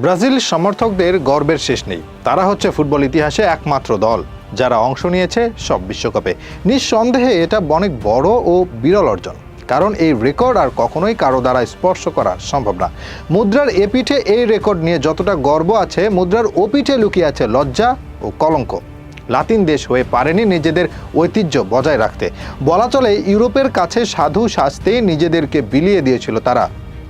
Brazil সমর্থকদের গর্বের শেষ নেই। তারা হচ্ছে ফুটবল ইতিহাসে একমাত্র দল, যারা অংশ নিয়েছে সব বিশ্বকাপে। নিঃসন্দেহে এটা অনেক বড় ও বিরল অর্জন, কারণ এই রেকর্ড আর কখনোই কারও দ্বারা স্পর্শ করা সম্ভব না। মুদ্রার এপিঠে এই রেকর্ড নিয়ে যতটা গর্ব আছে, মুদ্রার ওপিঠে লুকিয়ে আছে লজ্জা ও কলঙ্ক। লাতিন দেশ হয়ে পারেনি নিজেদের ঐতিহ্য বজায় রাখতে। বলা চলে, ইউরোপের কাছে সাধু শাস্তেই নিজেদেরকে বিলিয়ে দিয়েছিল তারা।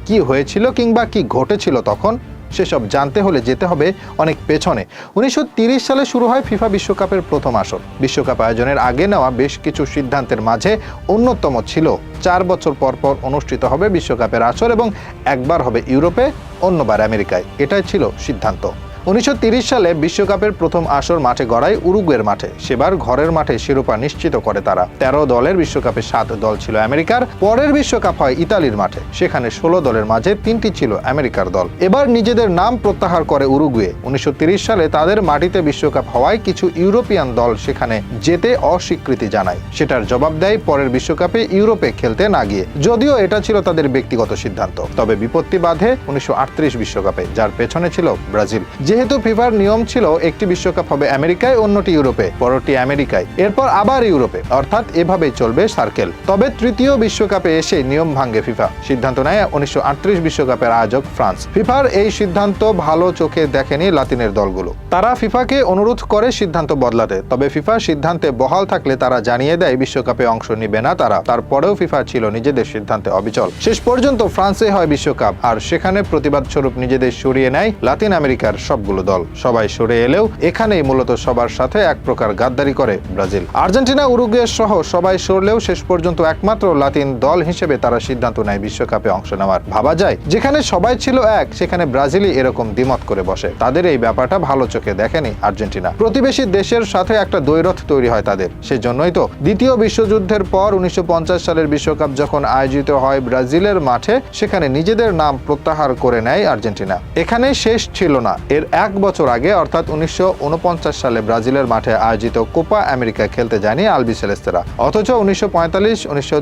কি হয়েছিল কিংবা কি ঘটেছিল তখন সেসব জানতে হলে যেতে হবে অনেক পেছনে। উনিশশো সালে শুরু হয় ফিফা বিশ্বকাপের প্রথম আসর। বিশ্বকাপ আয়োজনের আগে নেওয়া বেশ কিছু সিদ্ধান্তের মাঝে অন্যতম ছিল। চার বছর পর পর অনুষ্ঠিত হবে বিশ্বকাপের আসর এবং একবার হবে ইউরোপে, অন্যবার আমেরিকায়। এটাই ছিল সিদ্ধান্ত। উনিশশো সালে বিশ্বকাপের প্রথম আসর মাঠে গড়ায় উরুগুয়ের মাঠে। সেবার ঘরের মাঠে শিরোপা নিশ্চিত করে তারা। তেরো দলের বিশ্বকাপে সাত দল ছিল আমেরিকার। পরের বিশ্বকাপ হয় ইতালির মাঠে। সেখানে ষোলো দলের মাঝে তিনটি ছিল আমেরিকার দল। এবার নিজেদের নাম প্রত্যাহার করে উরুগুয়ে। উনিশশো সালে তাদের মাটিতে বিশ্বকাপ হওয়ায় কিছু ইউরোপিয়ান দল সেখানে যেতে অস্বীকৃতি জানায়। সেটার জবাব দেয় পরের বিশ্বকাপে ইউরোপে খেলতে না গিয়ে। যদিও এটা ছিল তাদের ব্যক্তিগত সিদ্ধান্ত। তবে বিপত্তি বাধে উনিশশো বিশ্বকাপে, যার পেছনে ছিল ব্রাজিল। যেহেতু ফিফার নিয়ম ছিল একটি বিশ্বকাপ হবে আমেরিকায়, অন্যটি ইউরোপে, পরটি আমেরিকায়, এরপর আবার ইউরোপে, অর্থাৎ এভাবেই চলবে সার্কেল। তবে তৃতীয় বিশ্বকাপে এসে নিয়ম ভাঙ্গে ফিফা। সিদ্ধান্ত নেয় উনিশশো বিশ্বকাপের আয়োজক ফ্রান্স। ফিফার এই সিদ্ধান্ত ভালো চোখে দেখেনি লাতিনের দলগুলো। তারা ফিফাকে অনুরোধ করে সিদ্ধান্ত বদলাতে, তবে ফিফার সিদ্ধান্তে বহাল থাকলে তারা জানিয়ে দেয় বিশ্বকাপে অংশ নিবে না তারা। তারপরেও ফিফা ছিল নিজেদের সিদ্ধান্তে অবিচল। শেষ পর্যন্ত ফ্রান্সে হয় বিশ্বকাপ, আর সেখানে প্রতিবাদ স্বরূপ নিজেদের সরিয়ে নেয় লাতিন আমেরিকার সবগুলো দল সবাই সরে এলেও এখানেই মূলত সবার সাথে এক প্রকার গাদ্দারি করে ব্রাজিল। আর্জেন্টিনা উরুগুয়ে সহ সবাই সরলেও শেষ পর্যন্ত একমাত্র লাতিন দল হিসেবে তারা সিদ্ধান্ত নেয় বিশ্বকাপে অংশ নেওয়ার। ভাবা যায়, যেখানে সবাই ছিল এক, সেখানে ব্রাজিলই এরকম দ্বিমত করে বসে। তাদের এই ব্যাপারটা ভালো চোখে দেখেনি আর্জেন্টিনা। প্রতিবেশী দেশের সাথে একটা দ্বৈরথ তৈরি হয় তাদের। সেজন্যই তো দ্বিতীয় বিশ্বযুদ্ধের পর উনিশশো পঞ্চাশ সালের বিশ্বকাপ যখন আয়োজিত হয় ব্রাজিলের মাঠে, সেখানে নিজেদের নাম প্রত্যাহার করে নেয় আর্জেন্টিনা। এখানে শেষ ছিল না। এর এক বছর আগে, অর্থাৎ উনিশশো উনপঞ্চাশ সালে ব্রাজিলের মাঠে আয়োজিত কোপা আমেরিকা খেলতে যায়নি আলবি সেলেস্তেরা। অথচ উনিশশো পঁয়তাল্লিশ, উনিশশো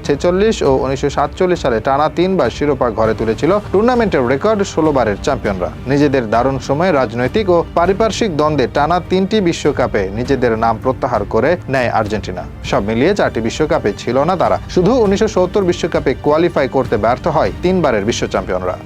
ও উনিশশো সাতচল্লিশ সালে টানা তিনবার শিরোপা ঘরে তুলেছিল টুর্নামেন্টের রেকর্ড ষোলো বারের চ্যাম্পিয়নরা। নিজেদের দারুণ সময়ে রাজনৈতিক ও পারিপার্শ্বিক দ্বন্দ্বে টানা তিনটি বিশ্বকাপে নিজেদের নাম প্রত্যাহার করে নেয় আর্জেন্টিনা। সব মিলিয়ে চারটি বিশ্বকাপে ছিল না তারা। শুধু উনিশশো বিশ্বকাপে কোয়ালিফাই করতে ব্যর্থ হয় তিনবারের বিশ্ব চ্যাম্পিয়নরা।